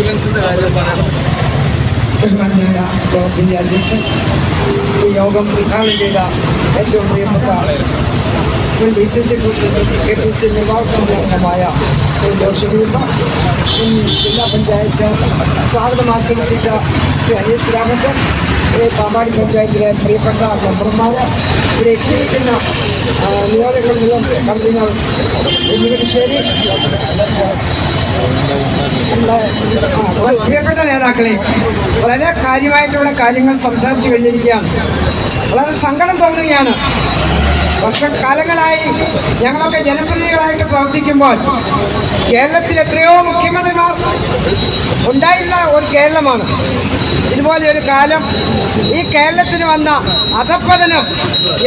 ആംബുലൻസിന്റെ കാര്യം പറയണം ബഹുമാന്യനായ യോഗത്തിന്റെ അധ്യക്ഷൻ ഈ യോഗം ഉദ്ഘാടനം ചെയ്ത ഏറ്റവും പ്രിയപ്പെട്ട മുൻ D C C president K P C നിർവാഹ സമ്മേളനമായ ശ്രീ ജോഷഫ് മുൻ ജില്ലാ പഞ്ചായത്ത് സ്വാഗതം ആശംസിച്ച ശ്രീ അനീഷ് രാമച്ചൻ ഈ പാമ്പാടി പഞ്ചായത്തിലെ പ്രിയപ്പെട്ട മെമ്പർമാർ ഇവിടെ എത്തിയിരിക്കുന്ന ആ, നിയോജകമണ്ഡലം കൺവീനർ ഉണ്ണികശ്ശേരി നമ്മുടെ ആ, പ്രിയപ്പെട്ട നേതാക്കളെ വളരെ കാര്യമായിട്ടുള്ള കാര്യങ്ങൾ സംസാരിച്ചു കഴിഞ്ഞിരിക്കുകയാണ്. വളരെ സങ്കടം തോന്നുകയാണ്. വർഷക്കാലങ്ങളായി ഞങ്ങളൊക്കെ ജനപ്രതിനിധികളായിട്ട് പ്രവർത്തിക്കുമ്പോൾ കേരളത്തിൽ എത്രയോ മുഖ്യമന്ത്രിമാർ ഉണ്ടായിരുന്ന ഒരു കേരളമാണ്. ഇതുപോലെ ഒരു കാലം ഈ കേരളത്തിന് വന്ന അധപ്പതനം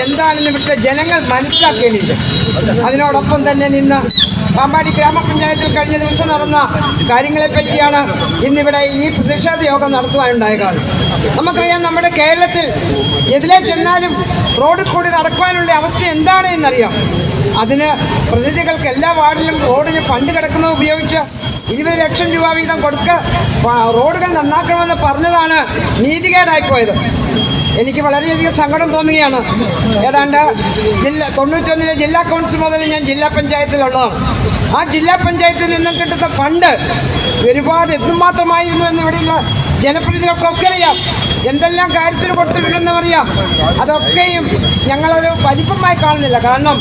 എന്താണെന്ന് ഇവിടുത്തെ ജനങ്ങൾ മനസ്സിലാക്കേണ്ടിയിട്ടുണ്ട്. അതിനോടൊപ്പം തന്നെ നിന്ന് പാമ്പാടി ഗ്രാമപഞ്ചായത്തിൽ കഴിഞ്ഞ ദിവസം നടന്ന കാര്യങ്ങളെ പറ്റിയാണ് ഇന്നിവിടെ ഈ പ്രതിഷേധ യോഗം നടത്തുവാനുണ്ടായ കാരണം നമുക്കറിയാം നമ്മുടെ കേരളത്തിൽ എതിലെ ചെന്നാലും റോഡിൽ കൂടി നടക്കുവാനുള്ള അവസ്ഥ എന്താണ് എന്നറിയാം. അതിന് പ്രതിനിധികൾക്ക് എല്ലാ വാർഡിലും റോഡിന് ഫണ്ട് കിടക്കുന്നത് ഉപയോഗിച്ച് ഇരുപത് ലക്ഷം രൂപ വീതം കൊടുക്ക പ- റോഡുകൾ നന്നാക്കണമെന്ന് പറഞ്ഞതാണ് നീതികേടായിപ്പോയത്. എനിക്ക് വളരെയധികം സങ്കടം തോന്നുകയാണ്. ഏതാണ്ട് ജില്ല തൊണ്ണൂറ്റൊന്നിലെ ജില്ലാ കൗൺസിൽ മുതൽ ഞാൻ ജില്ലാ പഞ്ചായത്തിലുള്ളതാണ്. ആ ജില്ലാ പഞ്ചായത്തിൽ നിന്നും കിട്ടുന്ന ഫണ്ട് ഒരുപാട് എന്തുമാത്രമായിരുന്നു എന്ന് ഇവിടെയുള്ള ജനപ്രതിനിധികൾക്കൊക്കെ അറിയാം. എന്തെല്ലാം കാര്യത്തിന് കൊടുത്തിട്ടുണ്ടെന്ന് അറിയാം. അതൊക്കെയും ഞങ്ങളൊരു വലിപ്പമായി കാണുന്നില്ല. കാരണം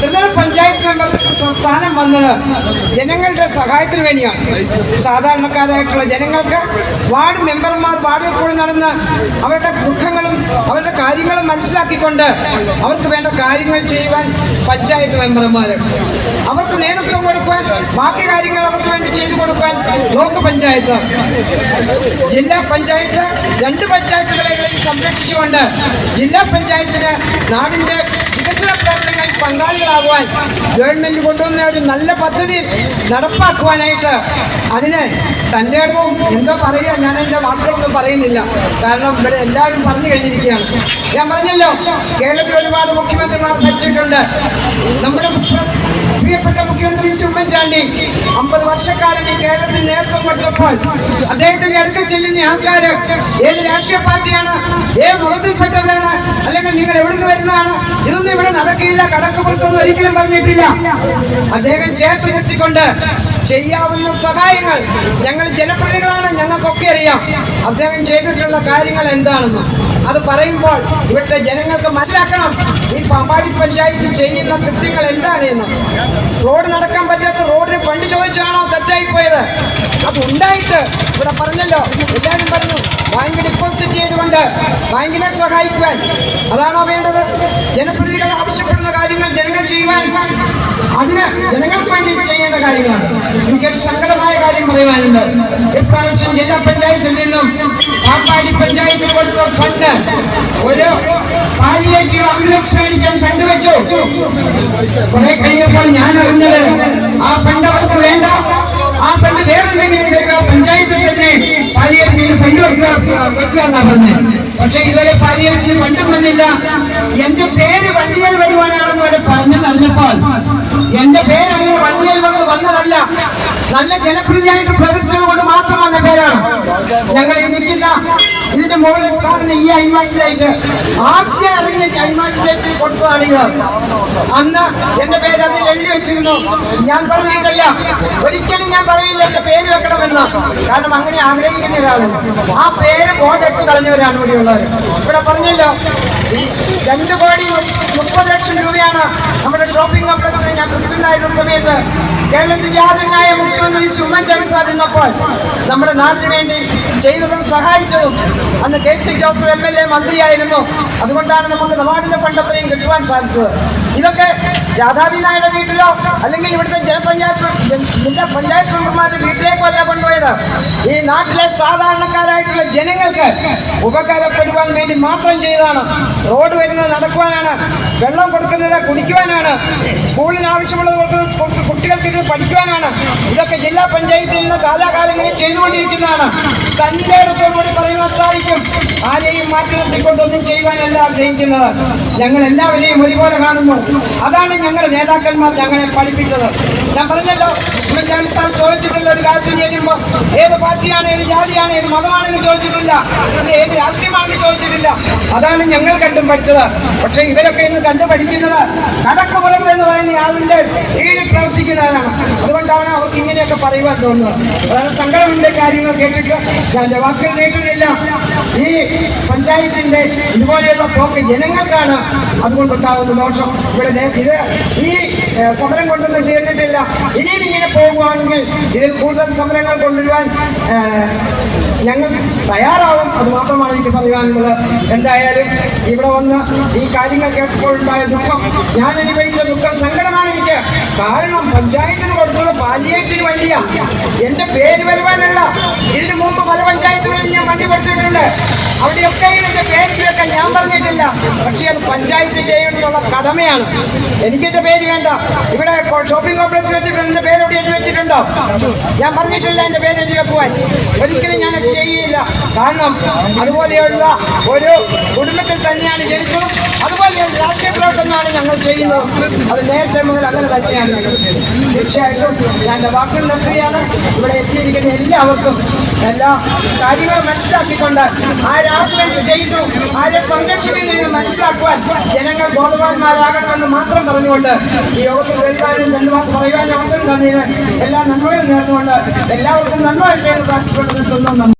ത്രിതല പഞ്ചായത്ത് മെമ്പർക്ക് സ്ഥാനം വന്നത് ജനങ്ങളുടെ സഹായത്തിന് വേണ്ടിയാണ്. സാധാരണക്കാരായിട്ടുള്ള ജനങ്ങൾക്ക് വാർഡ് മെമ്പർമാർ വാർഡിൽ കൂടി നടന്ന് അവരുടെ കാര്യങ്ങളും മനസ്സിലാക്കിക്കൊണ്ട് അവർക്ക് വേണ്ട കാര്യങ്ങൾ ചെയ്യുവാൻ പഞ്ചായത്ത് മെമ്പർമാർ അവർക്ക് നേതൃത്വം കൊടുക്കുവാൻ ബാക്കി കാര്യങ്ങൾ അവർക്ക് വേണ്ടി ചെയ്തു കൊടുക്കാൻ ബ്ലോക്ക് പഞ്ചായത്ത് ജില്ലാ പഞ്ചായത്ത് രണ്ട് പഞ്ചായത്തുകളെ സംരക്ഷിച്ചുകൊണ്ട് ജില്ലാ പഞ്ചായത്തിന് നാടിന്റെ വികസന പ്രവർത്തനങ്ങളിൽ പങ്കാളികളാകുവാൻ ഗവൺമെന്റ് കൊണ്ടുവന്ന ഒരു നല്ല പദ്ധതി നടപ്പാക്കുവാനായിട്ട് അതിന് തന്റെ ഇടവും എന്തോ പറയുക ഞാൻ എന്റെ വാക്കുകളൊന്നും പറയുന്നില്ല. കാരണം ഇവിടെ എല്ലാവരും പറഞ്ഞു കഴിഞ്ഞിരിക്കുകയാണ്. ഞാൻ പറഞ്ഞല്ലോ കേരളത്തിൽ ഒരുപാട് മുഖ്യമന്ത്രിമാർ ഭരിച്ചിട്ടുണ്ട്. നമ്മുടെ മുഖ്യ- പ്രിയപ്പെട്ട മുഖ്യമന്ത്രി ഉമ്മൻചാണ്ടി അമ്പത് വർഷക്കാലം ഈ കേരളത്തിൽ നേതൃത്വം കൊടുത്തപ്പോൾ അദ്ദേഹത്തിന്റെ അടുക്കൽ ചെല്ലുന്ന ആൾക്കാര് ഏത് രാഷ്ട്രീയ പാർട്ടിയാണ് ഏത് മതത്തിൽപ്പെട്ടവരാണ് അല്ലെങ്കിൽ നിങ്ങൾ എവിടുന്ന് വരുന്നതാണ് ഇതൊന്നും ഇവിടെ നടക്കില്ല കടക്കുപുറത്തൊന്നും ഒരിക്കലും പറഞ്ഞിട്ടില്ല. അദ്ദേഹം ചേർത്ത് നിർത്തിക്കൊണ്ട് ചെയ്യാവുന്ന സഹായങ്ങൾ ഞങ്ങൾ ജനപ്രതിനിധികളാണ് ഞങ്ങൾക്കൊക്കെ അറിയാം. അദ്ദേഹം ചെയ്തിട്ടുള്ള കാര്യങ്ങൾ എന്താണെന്ന്. അത് പറയുമ്പോൾ ഇവിടുത്തെ ജനങ്ങൾക്ക് മനസ്സിലാക്കണം ഈ പമ്പാടി പഞ്ചായത്ത് ചെയ്യുന്ന കൃത്യങ്ങൾ എന്താണ് എന്ന് റോഡ് നടക്കാൻ പറ്റാത്ത റോഡിന് ഫണ്ട് ചോദിച്ചാണോ തെറ്റായി പോയത് അത് ഉണ്ടായിട്ട് ഇവിടെ പറഞ്ഞല്ലോ. എല്ലാവരും പറഞ്ഞു ബാങ്ക് ഡിപ്പോസിറ്റ് ചെയ്തുകൊണ്ട് ബാങ്കിനെ സഹായിക്കുവാൻ. അതാണോ വേണ്ടത്? ജനപ്രതിനിധികൾ ആവശ്യപ്പെടുന്ന കാര്യങ്ങൾ ജനങ്ങൾ ചെയ്യുവാൻ അതിന് ജനങ്ങൾക്ക് വേണ്ടി ചെയ്യേണ്ട കാര്യങ്ങളാണ്. എനിക്കൊരു സങ്കടമായ കാര്യം പറയുവാനുണ്ട്. ഇപ്രാവശ്യം ജില്ലാ പഞ്ചായത്തിൽ നിന്നും പാപ്പാടി പഞ്ചായത്തിൽ കൊടുത്ത ഫണ്ട് ഒരു പാലിയേറ്റീവ് ആംബുലൻസ് മേടിക്കാൻ ഫണ്ട് വെച്ചു. കുറെ കഴിഞ്ഞപ്പോൾ ഞാൻ അറിഞ്ഞത് ആ ഫണ്ട് അവർക്ക് വേണ്ട ആ ഫണ്ട് വേറെന്തെങ്കിലും തരിക പഞ്ചായത്തിൽ തന്നെ ഫണ്ട് വെക്കുക എന്നാ പറഞ്ഞത് പക്ഷെ ഇതുവരെ പാലിയേറ്റീവ് വണ്ടും വന്നില്ല. എന്റെ പേര് വണ്ടിയിൽ വരുവാനാണെന്ന് വരെ പറഞ്ഞെന്നറിഞ്ഞപ്പോൾ എന്റെ പേര് അങ്ങനെ വണ്ടിയിൽ വന്ന് വന്നതല്ല. നല്ല ജനപ്രീതിയായിട്ട് പ്രവർത്തിച്ചത് കൊണ്ട് മാത്രം വന്ന പേരാണ്. ഞങ്ങൾ ഈ ഇതിന്റെ മുകളിൽ കാണുന്ന ഈ ഐമാക്സിലേക്ക് ആദ്യം അറിഞ്ഞ ഐമാക്സിലേക്ക് കൊടുത്തതാണ് അന്ന് എന്റെ പേര് അതിൽ എഴുതി വെച്ചിരുന്നു. ഞാൻ പറഞ്ഞിട്ടില്ല. ഒരിക്കലും ഞാൻ പറയില്ല എന്റെ പേര് വെക്കണമെന്ന്. കാരണം അങ്ങനെ ആഗ്രഹിക്കുന്ന ഒരാളാണ് ആ പേര് ബോർഡെടുത്ത് കളഞ്ഞവരാണ് ഇവിടെയുള്ളവർ ഇവിടെ പറഞ്ഞല്ലോ രണ്ടു കോടി മുപ്പത് ലക്ഷം രൂപയാണ് നമ്മുടെ ഷോപ്പിംഗ് കോംപ്ലക്സിന് ഞാൻ പ്രസിഡന്റ് ആയിരുന്ന സമയത്ത് കേരളത്തിന്റെ ആദരനായ മുഖ്യമന്ത്രി ശ്രീ ഉമ്മൻചാണ്ടി സാർ ഇരുന്നപ്പോൾ നമ്മുടെ നാടിന് വേണ്ടി ചെയ്തതും സഹായിച്ചതും അന്ന് K C Joseph M L A മന്ത്രിയായിരുന്നു. അതുകൊണ്ടാണ് നമുക്ക് നവാർഡിന്റെ ഫണ്ട് അത്രയും കിട്ടുവാൻ സാധിച്ചത്. ഇതൊക്കെ രാധാബിനായുടെ വീട്ടിലോ അല്ലെങ്കിൽ ഇവിടുത്തെ ജനപഞ്ചായത്ത് ജില്ലാ പഞ്ചായത്ത് മെമ്പർമാരുടെ വീട്ടിലേക്കോ അല്ല കൊണ്ടുപോയത്. ഈ നാട്ടിലെ സാധാരണക്കാരായിട്ടുള്ള ജനങ്ങൾക്ക് ഉപകാരപ്പെടുവാൻ വേണ്ടി മാത്രം ചെയ്തതാണ്. റോഡ് വരുന്നത് നടക്കുവാനാണ് വെള്ളം കൊടുക്കുന്നത് കുടിക്കുവാനാണ് സ്കൂളിന് ആവശ്യമുള്ളത് കൊടുക്കുന്നത് പഠിക്കുവാനാണ് ഇതൊക്കെ ജില്ലാ പഞ്ചായത്തിൽ നിന്ന് കാലാകാലങ്ങളിൽ ചെയ്തുകൊണ്ടിരിക്കുന്നതാണ്. തന്റെ അടുത്തോടുകൂടി പറയുവാൻ സാധിക്കും ആരെയും മാറ്റി നിർത്തിക്കൊണ്ടൊന്നും ചെയ്യുവാനല്ല ആഗ്രഹിക്കുന്നത്. ഞങ്ങൾ എല്ലാവരെയും ഒരുപോലെ കാണുന്നു. അതാണ് ഞങ്ങളുടെ നേതാക്കന്മാർ ഞങ്ങളെ പഠിപ്പിച്ചത്. ഞാൻ പറഞ്ഞല്ലോ ചോദിച്ചിട്ടുള്ള ഒരു കാര്യത്തിൽ ചെയ്യുമ്പോൾ ഏത് പാർട്ടിയാണ് ഏത് ജാതിയാണ് ഏത് മതമാണെന്ന് ചോദിച്ചിട്ടില്ല. ഏത് രാഷ്ട്രീയമാണെന്ന് ചോദിച്ചിട്ടില്ല. അതാണ് ഞങ്ങൾ കണ്ടും പഠിച്ചത്. പക്ഷെ ഇവരൊക്കെ ഇന്ന് കണ്ടു പഠിക്കുന്നത് കടക്കുപുറം എന്ന് പറയുന്ന ആളിന്റെ കീഴിൽ പ്രവർത്തിക്കുന്നതാണ്. അതുകൊണ്ടാണ് അവർക്ക് ഇങ്ങനെയൊക്കെ പറയുവാൻ തോന്നുന്നത്. അതായത് സങ്കടമുണ്ട് കാര്യങ്ങൾ കേട്ടിട്ട് ഞാൻ വാക്കുകൾ കേൾക്കുന്നില്ല ഈ പഞ്ചായത്തിന്റെ ഇതുപോലെയുള്ള പോക്ക് ജനങ്ങൾക്കാണ് അതുകൊണ്ടുണ്ടാകുന്ന ദോഷം. ഇവിടെ ഇത് ഈ സമരം കൊണ്ടൊന്നും തീർന്നിട്ടില്ല ഇനിയും ഇങ്ങനെ പോകുവാണെങ്കിൽ ഇതിൽ കൂടുതൽ സമരങ്ങൾ കൊണ്ടുവരുവാൻ ഞങ്ങൾ തയ്യാറാവും. അത് മാത്രമാണ് എനിക്ക് പറയാനുള്ളത്. എന്തായാലും ഇവിടെ വന്ന് ഈ കാര്യങ്ങൾ കേട്ടപ്പോഴുണ്ടായ ദുഃഖം ഞാൻ അനുഭവിച്ച ദുഃഖം സങ്കടമാണ് എനിക്ക്. കാരണം പഞ്ചായത്തിന് കൊടുത്തത് പാലിയേറ്റിന് വണ്ടിയാണ് എന്റെ പേര് വരുവാനുള്ള ഇതിനു മുമ്പ് പല പഞ്ചായത്തുകളിൽ ഞാൻ വണ്ടി കൊടുത്തിട്ടുണ്ട്. അവിടെയൊക്കെ എന്റെ പേര് കേൾക്കാൻ ഞാൻ പറഞ്ഞിട്ടില്ല. പക്ഷേ അത് പഞ്ചായത്ത് ചെയ്യണമെന്നുള്ള കടമയാണ്. എനിക്കെന്റെ പേര് വേണ്ട. ഇവിടെ ഷോപ്പിംഗ് കോംപ്ലക്സ് വെച്ചിട്ടുണ്ട്. എന്റെ പേര് എഴുതി വെച്ചിട്ടുണ്ടോ? ഞാൻ പറഞ്ഞിട്ടില്ല എന്റെ പേര് എഴുതി വെക്കുവാൻ. ഒരിക്കലും ഞാൻ അത് ചെയ്യില്ല. കാരണം അതുപോലെയുള്ള ഒരു കുടുംബത്തിൽ തന്നെയാണ് ജനിച്ചതും അതുപോലെ പ്രവർത്തനമാണ് ഞങ്ങൾ ചെയ്യുന്നത്. അത് നേരത്തെ മുതൽ അങ്ങനെ തന്നെയാണ് ഞങ്ങൾ ചെയ്യുന്നത്. തീർച്ചയായിട്ടും ഞാൻ എന്റെ വാക്കുകൾ നിർത്തുകയാണ്. ഇവിടെ എത്തിയിരിക്കുന്ന എല്ലാവർക്കും എല്ലാ കാര്യങ്ങളും മനസ്സിലാക്കിക്കൊണ്ട് ആരാർക്ക് വേണ്ടി ചെയ്തു ആരെ സംരക്ഷിക്കുന്നു എന്ന് മനസ്സിലാക്കുവാൻ ജനങ്ങൾ ബോധവാന്മാരാകണമെന്ന് മാത്രം പറഞ്ഞുകൊണ്ട് ഈ യോഗത്തിൽ വരുവാനും നന്മാർക്ക് പറയുവാനും അവസരം തന്നതിന് എല്ലാ നന്മകളും നേർന്നുകൊണ്ട് എല്ലാവർക്കും നന്മ കിട്ടിയെന്ന് പ്രാർത്ഥിച്ചുകൊണ്ട് നന്ദി.